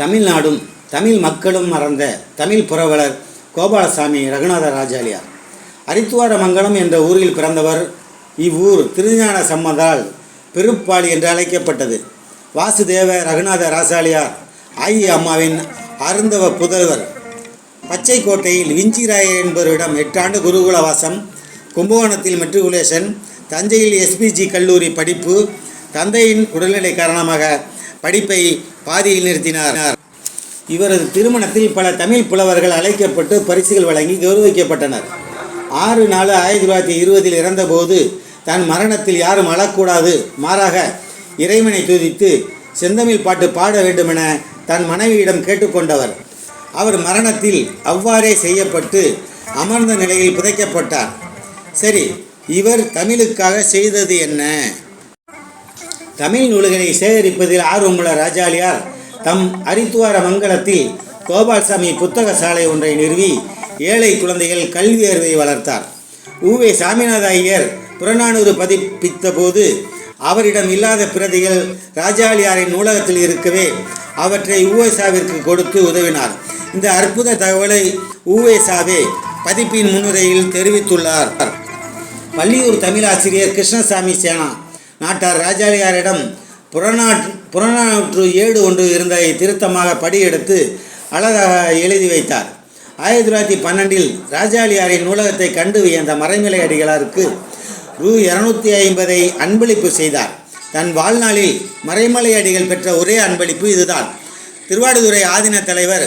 தமிழ்நாடும் தமிழ் மக்களும் மறந்த தமிழ் புரவலர் கோபாலசாமி ரகுநாத ராஜாலியார். அரித்துவாரமங்கலம் என்ற ஊரில் பிறந்தவர் இவ்வூர் திருஞான சம்மதால் பெருப்பாளி என்று அழைக்கப்பட்டது. வாசுதேவ ரகுநாத ராசாலியார் ஆயி அம்மாவின் அருந்தவ புதல்வர். பச்சைக்கோட்டையில் விஞ்சிராயர் என்பவரிடம் எட்டாண்டு குருகுல வாசம் கும்பகோணத்தில் மெட்ரிகுலேஷன் தஞ்சையில் எஸ்பிஜி கல்லூரி படிப்பு தந்தையின் உடல்நிலை காரணமாக படிப்பை பாதியில் நிறுத்தினார். இவரது திருமணத்தில் பல தமிழ் புலவர்கள் அழைக்கப்பட்டு பரிசுகள் வழங்கி கௌரவிக்கப்பட்டனர். ஆறு நாலு ஆயிரத்தி தொள்ளாயிரத்தி இருபதில் இறந்தபோது தன் மரணத்தில் யாரும் அழக்கூடாது. மாறாக இறைவனை துதித்து செந்தமிழ் பாட்டு பாட வேண்டுமென தன் மனைவியிடம் கேட்டுக்கொண்டவர். அவர் மரணத்தில் அவ்வாறே செய்யப்பட்டு அமர்ந்த நிலையில் புதைக்கப்பட்டார். சரி இவர் தமிழுக்காக செய்தது என்ன? தமிழ் நூல்களை சேகரிப்பதில் ஆர்வமுள்ள ராஜாலியார் தம் அரித்துவார மங்கலத்தில் கோபால்சாமி புத்தக சாலை ஒன்றை நிறுவி ஏழை குழந்தைகள் கல்வி அறிவை வளர்த்தார். ஊவே சாமிநாத ஐயர் புறநானூறு பதிப்பித்த போது அவரிடம் இல்லாத பிரதிகள் ராஜாலியாரின் நூலகத்தில் இருக்கவே அவற்றை ஊவேசாவிற்கு கொடுத்து உதவினார். இந்த அற்புத தகவலை ஊவேசாவே பதிப்பின் முன்னுரையில் தெரிவித்துள்ளார். வள்ளியூர் தமிழாசிரியர் கிருஷ்ணசாமி சேனா நாட்டார் ராஜாளியாரிடம் புறநாட் புறநானூற்று ஏடு ஒன்று இருந்ததை திருத்தமாக படியெடுத்து அழகாக எழுதி வைத்தார். ஆயிரத்தி தொள்ளாயிரத்தி பன்னெண்டில் ராஜாலியாரின் நூலகத்தை கண்டு வியந்த மறைமலை அடிகளாருக்கு ரூ. இரநூத்தி ஐம்பதை அன்பளிப்பு செய்தார். தன் வாழ்நாளில் மறைமலை அடிகள் பெற்ற ஒரே அன்பளிப்பு இதுதான். திருவாடுதுறை ஆதீன தலைவர்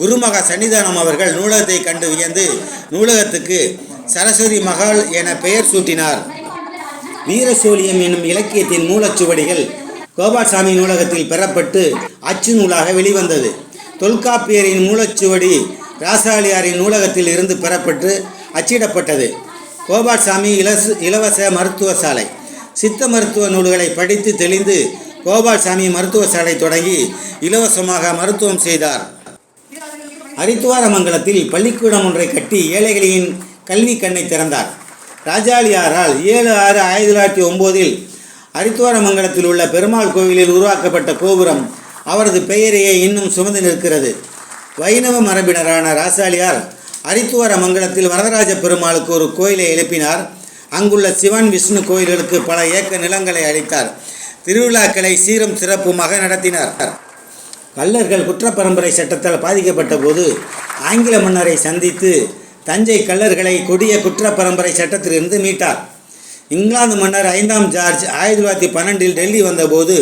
குருமகா சன்னிதானம் அவர்கள் நூலகத்தை கண்டு வியந்து நூலகத்துக்கு சரஸ்வதி மகால் என பெயர் சூட்டினார். வீரசோழியம் என்னும் இலக்கியத்தின் மூலச்சுவடிகள் கோபால்சாமி நூலகத்தில் பெறப்பட்டு அச்சு நூலாக வெளிவந்தது. தொல்காப்பியரின் மூலச்சுவடி ராசாலியாரின் நூலகத்தில் இருந்து பெறப்பட்டு அச்சிடப்பட்டது. கோபால்சாமி இலசு இலவச மருத்துவ சாலை. சித்த மருத்துவ நூல்களை படித்து தெளிந்து கோபால்சாமி மருத்துவ சாலை தொடங்கி இலவசமாக மருத்துவம் செய்தார். அரித்துவாரமங்கலத்தில் பள்ளிக்கூடம் ஒன்றை கட்டி ஏழைகளின் கல்வி கண்ணை திறந்தார். ராஜாலியாரால் ஏழு ஆறு ஆயிரத்தி தொள்ளாயிரத்தி ஒம்போதில் அரித்துவாரமங்கலத்தில் உள்ள பெருமாள் கோவிலில் உருவாக்கப்பட்ட கோபுரம் அவரது பெயரையே இன்னும் சுமந்து நிற்கிறது. வைணவ மரபினரான ராசாலியார் அரித்துவார மங்கலத்தில் வரதராஜ பெருமாளுக்கு ஒரு கோயிலை எழுப்பினார். அங்குள்ள சிவன் விஷ்ணு கோயில்களுக்கு பல ஏக்க நிலங்களை அளித்தார். திருவிழாக்களை சீரும் சிறப்புமாக நடத்தினார். கல்லர்கள் குற்றப்பரம்பரை சட்டத்தால் பாதிக்கப்பட்ட போது ஆங்கில மன்னரை சந்தித்து தஞ்சை கல்லர்களை கொடிய குற்ற பரம்பரை சட்டத்திலிருந்து மீட்டார். இங்கிலாந்து மன்னர் ஐந்தாம் ஜார்ஜ் ஆயிரத்தி தொள்ளாயிரத்தி பன்னெண்டில் டெல்லி வந்தபோது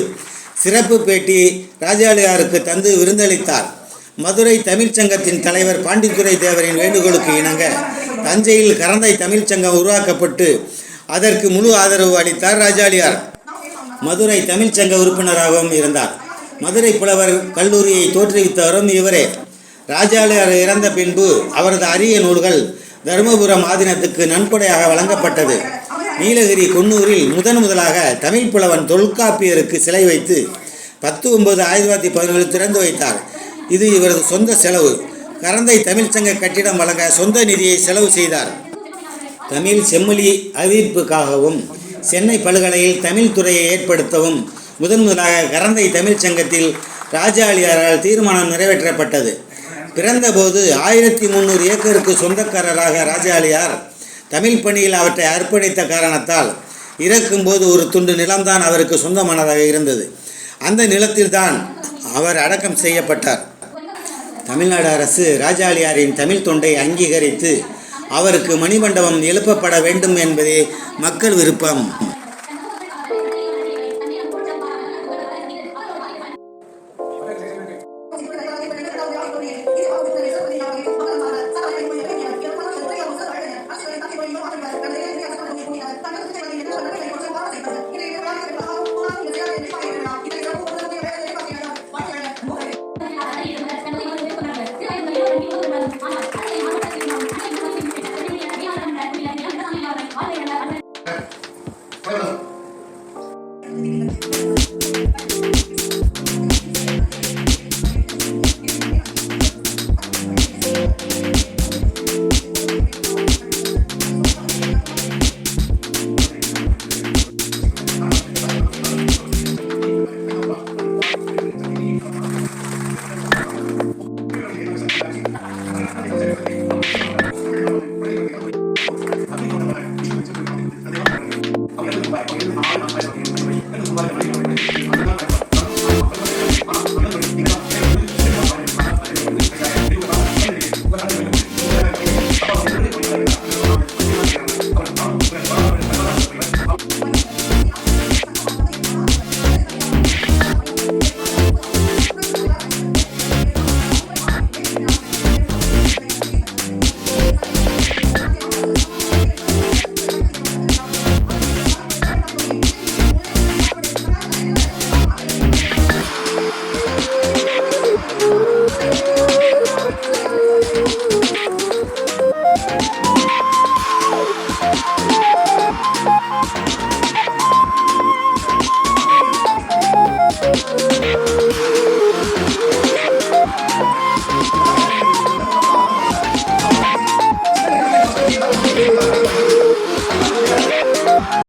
சிறப்பு பேட்டி ராஜாலியாருக்கு தந்து விருந்தளித்தார். மதுரை தமிழ்ச் சங்கத்தின் தலைவர் பாண்டித்துரை தேவரின் வேண்டுகோளுக்கு இணங்க தஞ்சையில் கரந்தை தமிழ்ச்சங்கம் உருவாக்கப்பட்டு அதற்கு முழு ஆதரவு அளித்தார் ராஜாலியார். மதுரை தமிழ்ச்சங்க உறுப்பினராகவும் இருந்தார். மதுரை புலவர் கல்லூரியை தோற்றுவித்தவரும் இவரே. ராஜாளியார் இறந்த பின்பு அவரது அரிய நூல்கள் தருமபுரம் ஆதீனத்துக்கு நன்கொடையாக வழங்கப்பட்டது. நீலகிரி குன்னூரில் முதன் முதலாக தமிழ் புலவன் தொல்காப்பியருக்கு சிலை வைத்து பத்து ஒன்பது ஆயிரத்தி தொள்ளாயிரத்தி பதினேழு திறந்து வைத்தார். இது இவரது சொந்த செலவு. கரந்தை தமிழ்ச்சங்க கட்டிடம் வழங்க சொந்த நிதியை செலவு செய்தார். தமிழ் செம்மொழி அறிவிப்புக்காகவும் சென்னை பல்கலையில் தமிழ் துறையை ஏற்படுத்தவும் முதன் முதலாக கரந்தை தமிழ்ச் சங்கத்தில் ராஜாளியாரால் தீர்மானம் நிறைவேற்றப்பட்டது. பிறந்தபோது ஆயிரத்தி முந்நூறு ஏக்கருக்கு சொந்தக்காரராக ராஜாலியார் தமிழ் பணியில் அவற்றை அர்ப்பணித்த காரணத்தால் இறக்கும்போது ஒரு துண்டு நிலம்தான் அவருக்கு சொந்தமானதாக இருந்தது. அந்த நிலத்தில்தான் அவர் அடக்கம் செய்யப்பட்டார். தமிழ்நாடு அரசு ராஜாலியாரின் தமிழ் தொண்டை அங்கீகரித்து அவருக்கு மணிமண்டபம் எழுப்பப்பட வேண்டும் என்பதே மக்கள் விருப்பம்.